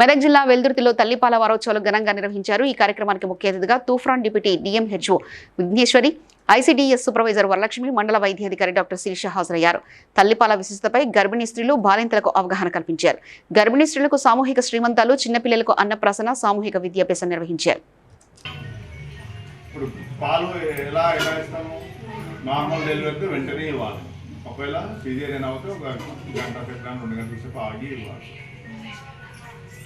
మెదక్ జిల్లా వెల్దుర్తిలో తల్లిపాల వారోత్సవాలు ఘనంగా నిర్వహించారు. ఈ కార్యక్రమానికి ముఖ్య అతిథిగా Toopran deputy DMHO Vigneshwari ICDS supervisor Varalakshmi మండల వైద్యాధికారి డాక్టర్ శిరీష హాజరయ్యారు. తల్లిపాల విశిష్టతపై గర్భిణీ స్త్రీలు బాలింతలకు అవగాహన కల్పించారు. గర్భిణీ స్త్రీలకు సామూహిక శ్రీమంతాలు చిన్నపిల్లలకు అన్నప్రాసన సామూహిక విద్యాభ్యాసం నిర్వహించారు. నార్మల్ డెలివరీకి వెంటనే ఇవ్వాలి. ఒకవేళ అవుతే ఒక గంట రెండు గంటల సేపు ఆగి ఇవ్వాలి.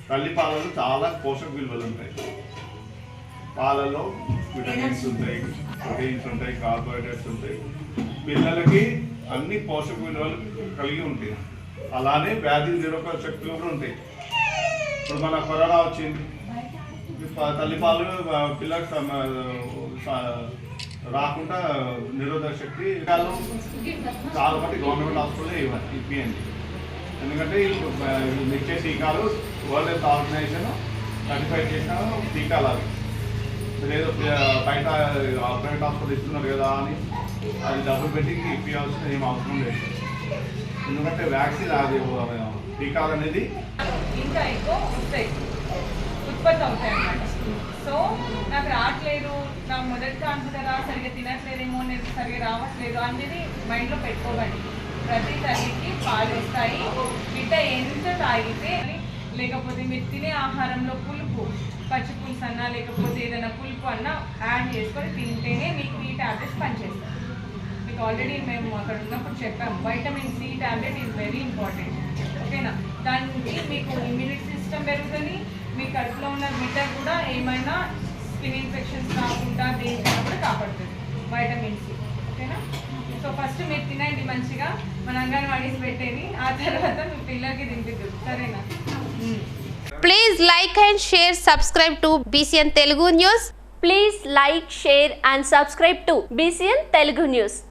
తల్లి పాలలో చాలా పోషక విలువలు ఉంటాయి. పాలలో విటమిన్స్ ఉంటాయి ప్రోటీన్స్ ఉంటాయి కార్బోహైడ్రేట్స్ ఉంటాయి. పిల్లలకి అన్ని పోషక విలువలు కలిగి ఉంటాయి. అలానే వ్యాధి నిరోధక శక్తులు కూడా ఉంటాయి. ఇప్పుడు మన కరోనా వచ్చింది. తల్లిపాలు పిల్లలకు రాకుండా నిరోధక శక్తి చాలా మట్టి గవర్నమెంట్ హాస్పిటల్ ఇవ్వండి ఇప్పియండి. ఎందుకంటే ఇప్పుడు, ఇచ్చే టీకాలు వరల్డ్ హెల్త్ ఆర్గనైజేషన్ సర్టిఫై చేసిన టీకాలు అవి ఏదో బయట ప్రైవేట్ హాస్పిటల్ ఇస్తున్నారు కదా అని అది డబ్బులు పెట్టి ఇప్పించాల్సిన ఏం అవసరం లేదు. ఎందుకంటే వ్యాక్సిన్ అది టీకాలు అనేది ఇంకా ఎక్కువ వస్తాయి. ఉత్పత్తి అవుతాయి అన్నమాట. సో నాకు రావట్లేదు. నాకు మొదటి కాన్పు కదా సరిగ్గా తినట్లేదేమో నేను సరిగ్గా రావట్లేదు అనేది మైండ్లో పెట్టుకోకండి. ప్రతి తల్లికి పాలిస్తాయి. బిడ్డ ఎంత తాగితే లేకపోతే మీరు తినే ఆహారంలో పులుపు పచ్చి పులుసు అన్నా లేకపోతే ఏదైనా పులుపు అన్నా యాడ్ చేసుకొని తింటేనే మీకు ఈ టాబ్లెట్స్ పనిచేస్తాయి. మీకు ఆల్రెడీ మేము అక్కడ ఉన్నప్పుడు చెప్పాం vitamin C tablet is very important ఓకేనా? దానికి మీకు ఇమ్యూనిటీ సిస్టమ్ పెరుగుతుంది. మీ కడుపులో ఉన్న బిడ్డ కూడా ఏమైనా స్కిన్ ఇన్ఫెక్షన్స్ రాకుండా దేనికైనా కూడా కాపాడుతుంది. వైటమిన్ సి సో ఫస్ట్ మీరు తినండి మంచిగా మన అంగన్వాడీస్ పెట్టేది ఆ తర్వాత మీ పిల్లలకి తినిపిద్దు సరేనా Please like and share, subscribe to BCN Telugu News. Please like, share and subscribe to BCN Telugu News.